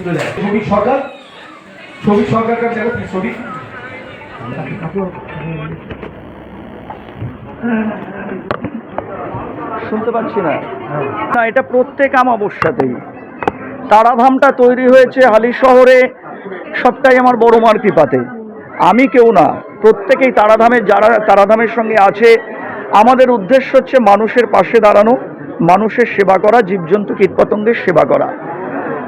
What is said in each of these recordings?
তুলে দেয় সরকার? দেখো শুনতে পাচ্ছি না। না, এটা প্রত্যেক অমাবস্যাতেই। তারাধামটা তৈরি হয়েছে হালি শহরে, সবটাই আমার বড় মার কৃপাতে। আমি কেউ না, প্রত্যেকেই তারাধামের যারা তারাধামের সঙ্গে আছে, আমাদের উদ্দেশ্য হচ্ছে মানুষের পাশে দাঁড়ানো, মানুষের সেবা করা জীবজন্তু কীটপতঙ্গের সেবা করা।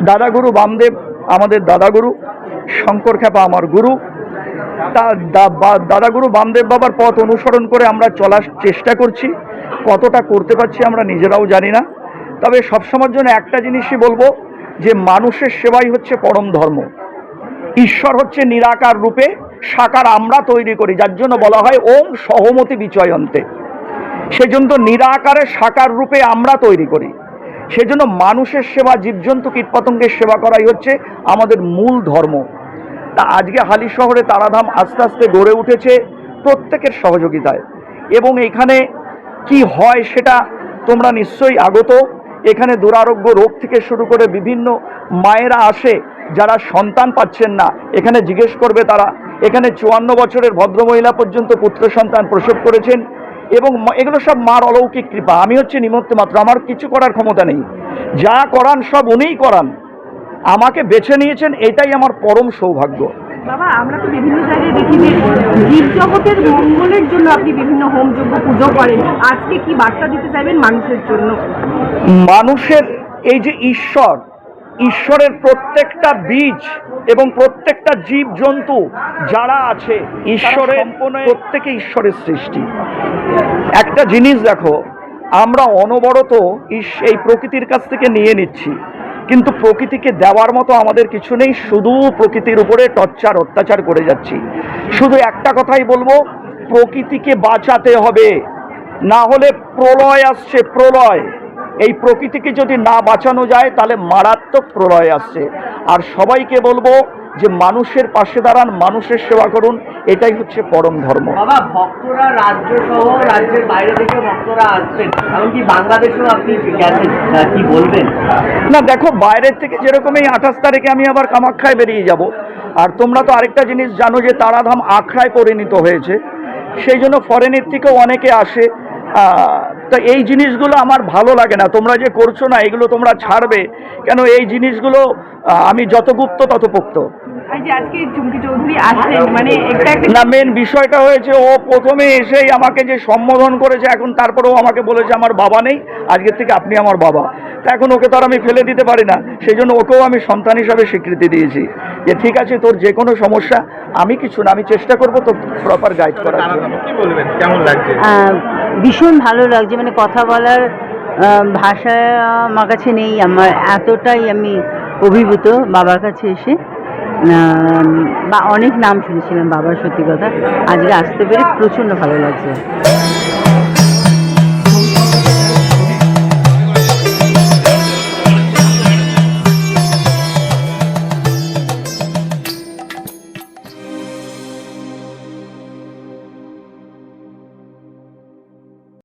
দাদাগুরু বামদেব, আমাদের দাদাগুরু, শঙ্কর খ্যাপা আমার গুরু। দাদাগুরু বামদেব বাবার পথ অনুসরণ করে আমরা চলার চেষ্টা করছি। কতটা করতে পারছি আমরা নিজেরাও জানি না। তবে সবসময়ের জন্য একটা জিনিসই বলব, যে মানুষের সেবাই হচ্ছে পরম ধর্ম। ঈশ্বর হচ্ছে নিরাকার রূপে সাকার আমরা তৈরি করি, যার জন্য বলা হয় ওম সহমতি বিচয়ন্তে। সেজন্য নিরাকারে সাকার রূপে আমরা তৈরি করি। সেজন্য মানুষের সেবা, জীবজন্তু, কীটপতঙ্গের সেবা করাই হচ্ছে আমাদের মূল ধর্ম। তা আজকে হালি শহরে তারাধাম আস্তে আস্তে গড়ে উঠেছে প্রত্যেকের সহযোগিতায়। এবং এখানে কি হয় সেটা তোমরা নিশ্চয়ই আগত। এখানে দুরারোগ্য রোগ থেকে শুরু করে বিভিন্ন মায়েরা আসে যারা সন্তান পাচ্ছেন না। এখানে জিজ্ঞেস করবে তারা। এখানে চুয়ান্ন বছরের ভদ্রমহিলা পর্যন্ত পুত্র সন্তান প্রসব করেছেন। এবং এগুলো সব মার অলৌকিক কৃপা। আমি হচ্ছে নিমত্ত মাত্র আমার কিছু করার ক্ষমতা নেই। যা করান সব উনিই করান। আমাকে বেছে নিয়েছেন এটাই আমার পরম সৌভাগ্য। বাবা আমরা তো বিভিন্ন জায়গায় দেখি যে জীব জগতের মঙ্গলের জন্য আপনি বিভিন্ন হোম যজ্ঞ পুজো করেন। আজকে কি বার্তা দিতে চাইবেন মানুষের জন্য? মানুষের এই যে ঈশ্বর ঈশ্বরের প্রত্যেকটা বীজ এবং প্রত্যেকটা জীব জন্তু যারা আছে ঈশ্বরের প্রত্যেকে ঈশ্বরের সৃষ্টি। একটা জিনিস দেখো আমরা অনবরত এই প্রকৃতির কাছ থেকে নিয়ে নিচ্ছি। কিন্তু প্রকৃতিকে দেওয়ার মতো আমাদের কিছু নেই শুধু প্রকৃতির উপরে টর্চার অত্যাচার করে যাচ্ছি। শুধু একটা কথাই বলব প্রকৃতিকে বাঁচাতে হবে। না হলে প্রলয় আসছে প্রলয়। এই প্রকৃতিকে যদি না বাঁচানো যায় তাহলে মারাত্মক প্রলয় আসছে। আর সবাইকে বলব যে মানুষের পাশে দাঁড়ান মানুষের সেবা করুন এটাই হচ্ছে পরম ধর্ম। বাবা ভক্তরা রাজ্য সহ রাজ্যের বাইরে থেকে ভক্তরা আসছেন। এমনকি বাংলাদেশেও আপনি গেছেন কি বলবেন? না দেখো বাইরের থেকে যেরকম এই আঠাশ তারিখে আমি আবার কামাখ্যায় বেরিয়ে যাব আর তোমরা তো আরেকটা জিনিস জানো যে তারাধাম আখড়ায় পরিণত হয়েছে। সেই জন্য ফরেনের থেকেও অনেকে আসে তো এই জিনিসগুলো আমার ভালো লাগে না। তোমরা যে করছ না এগুলো তোমরা ছাড়বে। কেন এই জিনিসগুলো আমি যত গুপ্ত তত পোক্ত। মানে না মেন বিষয়টা হয়েছে ও প্রথমে এসেই আমাকে যে সম্বোধন করেছে এখন তারপরেও আমাকে বলেছে আমার বাবা নেই আজকের থেকে আপনি আমার বাবা। এখন ওকে তো আর আমি ফেলে দিতে পারি না। সেই জন্য ওকেও আমি সন্তান হিসাবে স্বীকৃতি দিয়েছি। যে ঠিক আছে তোর যে কোনো সমস্যা আমি কিছু না আমি চেষ্টা করব তো প্রপার গাইড করার জন্য। কেমন ভীষণ ভালো লাগছে। মানে কথা বলার ভাষা আমার কাছে নেই। আমার এতটাই আমি অভিভূত বাবার কাছে এসে। বা অনেক নাম শুনেছিলাম বাবার সত্যি কথা। আজকে আসতে পেরে প্রচণ্ড ভালো লাগছে।